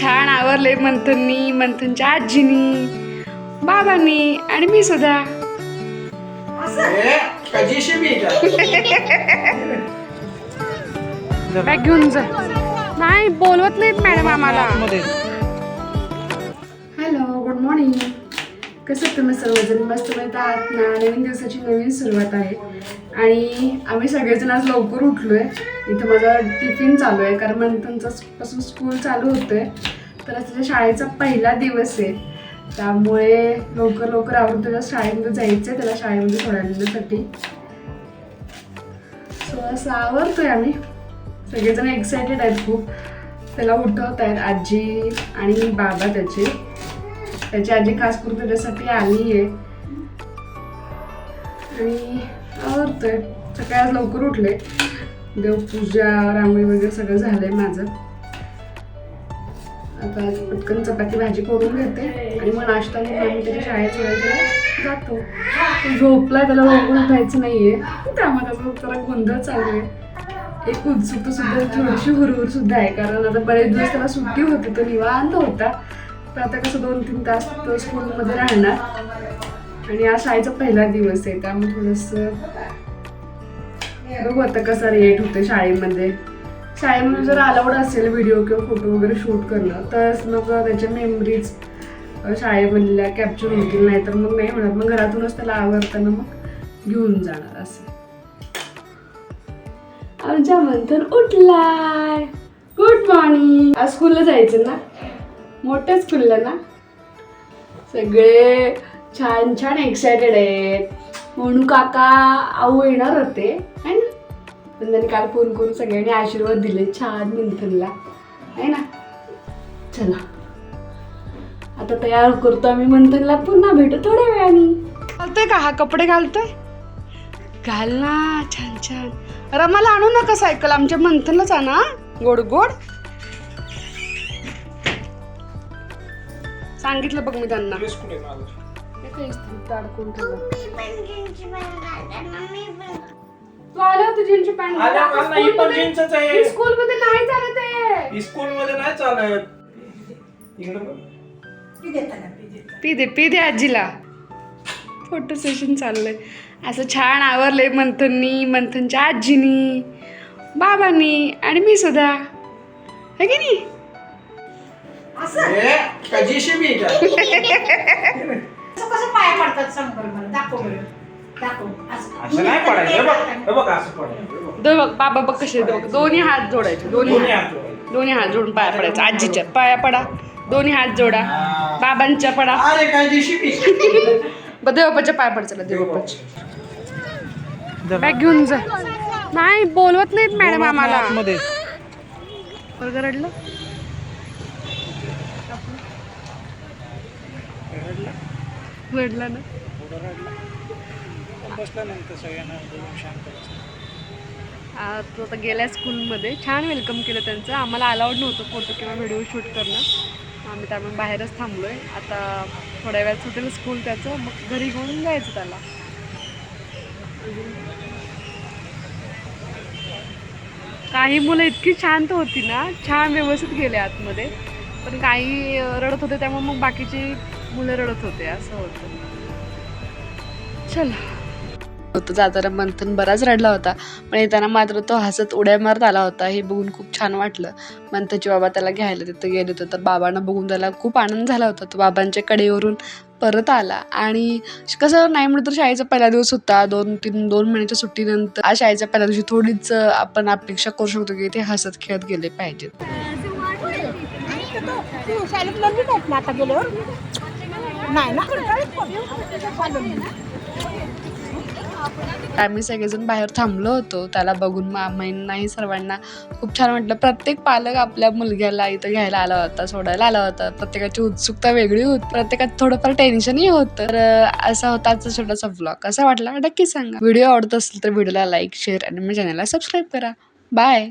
छान आवरले मंथननी मंथनच्या आजीनी बाबांनी आणि मी सुद्धा. बॅग घेऊन जा. नाही बोलवत नाहीत मॅडम आम्हाला. हॅलो गुड मॉर्निंग कसं तुम्ही सर्वजण मस्त माहीत आहात? ना नवीन दिवसाची नवीन सुरुवात आहे. आणि आम्ही सगळेजण आज लवकर उठलोय. इथं माझा टिफिन चालू आहे कारण मंथनचा पासून स्कूल चालू होतोय. तर आज त्याच्या शाळेचा पहिला दिवस आहे. त्यामुळे लवकर लवकर आवडून त्याच्या शाळेमध्ये जायचं आहे त्याला शाळेमध्ये सोडण्यासाठी सो असं आवरतोय आम्ही. सगळेजण एक्सायटेड आहेत खूप. त्याला उठवत आहेत आजी आणि बाबा त्याचे. त्याची आजी खास करून त्याच्यासाठी आली आहे आणि आवडतोय सकाळी आज लवकर उठले. देवपूजा रांगोळी वगैरे सगळं झालंय माझं. आता पटकन चपाती भाजी करून घेते. आणि मग नाश्ता आम्ही त्याच्या शाळेत वगैरे जातो. झोपला त्याला लवकर उठायचं नाहीये. त्यामुळे त्याचा जरा गोंधळ चालू आहे. एक उत्सुकता सुद्धा थोडीशी हुरहुर सुद्धा आहे. कारण आता बरेच दिवस त्याला सुट्टी होती तो निवांत होता. तर आता कसं दोन तीन तास तो स्कूलमध्ये राहणार. आणि आज शाळेचा पहिला दिवस आहे त्यामुळे थोडंसं बघू आता कसं रिएक्ट होते शाळेमध्ये. शाळेमध्ये जर अलाउड असेल व्हिडिओ किंवा फोटो वगैरे शूट करणं तर मग त्याच्या मेमरीज शाळेमधल्या कॅप्चर होतील. नाही तर मग नाही होणार. मग घरातूनच त्याला आवडताना मग घेऊन जाणार असं. आमच्या मंथन उठलाय. गुड मॉर्निंग आज स्कूलला जायचं ना? मोठंच खुललं ना? सगळे छान छान एक्सायटेड आहेत. म्हणून काका आऊ येणार होते है ना? पण त्यांनी काल फोन करून सगळ्यांनी आशीर्वाद दिले छान मंथनला आहे ना? चला. आता तयार करतो आम्ही मंथनला पुन्हा भेटू थोड्या वेळाने. घालतोय का हा? कपडे घालतोय? घाल ना छान छान. अरे मला आणू नका सायकल. आमच्या मंथनलाच आणा गोड गोड. सांगितलं बघ मी त्यांना. हे काय इस्त्रीत अडकून ठेवलं. तू आला होता जीनची पॅन्ट आला, आला, ही पण जीन्सच आहे. स्कूल मध्ये नाही चालत आहे. स्कूल मध्ये नाही चालत. इकडे बघ. पी दे पी दे आजीला. फोटो सेशन चाललंय. असं छान आवरलंय मंथननी मंथनच्या आजीनी बाबांनी आणि मी सुद्धा. है की नाही? हे, का JCB का? असं कसं पाया पडतात सांग बरं मला? दाखव बरं. दाखव. असं. असं नाही पडायचं. हे बघ हे बघ असं पडायचं. बघ. दो बघ बाबा बघ कसे बघ दोन्ही हात जोडायचे. दोन्ही दोन्ही हात. दोन्ही हात जोडून पाया पडायचं. आजीच्या पाया पडा. दोन्ही हात जोडा. बाबांच्या पडा. अरे काय JCB? ब- देवबापाच्या पाया पड चला देवबापाच्या बॅग घेऊन जा. नाही बोलवत नाहीत मॅडम आम्हाला. रडलं? रडला ना. आ, तो आता गेल्या स्कूलमध्ये. छान वेलकम केलं त्यांचं. आम्हाला अलाउड नव्हतं फोटो किंवा व्हिडिओ शूट करणं. आम्ही त्यामुळे बाहेरच थांबलो आहे आता थोड्या वेळात सुटेल स्कूल त्याचं. मग घरी घेऊन जायचं त्याला. काही मुलं इतकी शांत होती ना. छान व्यवस्थित गेले आतमध्ये. पण काही रडत होते त्यामुळे मग बाकीची मुलं रडत होते असं होतं. चला. होतं जाताना मंथन बराच रडला होता. पण येताना मात्र तो हसत उड्या मारत आला होता हे बघून खूप छान वाटलं. मंथनचे बाबा त्याला घ्यायला तिथं गेले होते तर बाबांना बघून त्याला खूप आनंद झाला होता. तो बाबांच्या कडेवरून परत आला. आणि कसं नाही म्हणलं तर शाळेचा पहिला दिवस होता दोन तीन दोन महिन्याच्या सुट्टीनंतर. आज शाळेच्या पहिल्या दिवशी थोडीच आपण अपेक्षा करू शकतो की ते हसत खेळत गेले पाहिजेत. शाळेत नवीन आहेत ना आता गेल्यावर नाही ना आम्ही सगळेजण बाहेर थांबलो होतो. त्याला बघून मामांनाही सर्वांना खूप छान वाटलं. प्रत्येक पालक आपल्या मुलग्याला इथं घ्यायला आला होता सोडायला आला होता. प्रत्येकाची उत्सुकता वेगळी होती प्रत्येकात थोडंफार टेन्शनही होतं. तर असा होता आजचा छोटासा ब्लॉग कसा वाटला नक्की सांगा. व्हिडिओ आवडत असेल तर व्हिडिओला लाईक शेअर आणि माझ्या चॅनलला सबस्क्राईब करा. बाय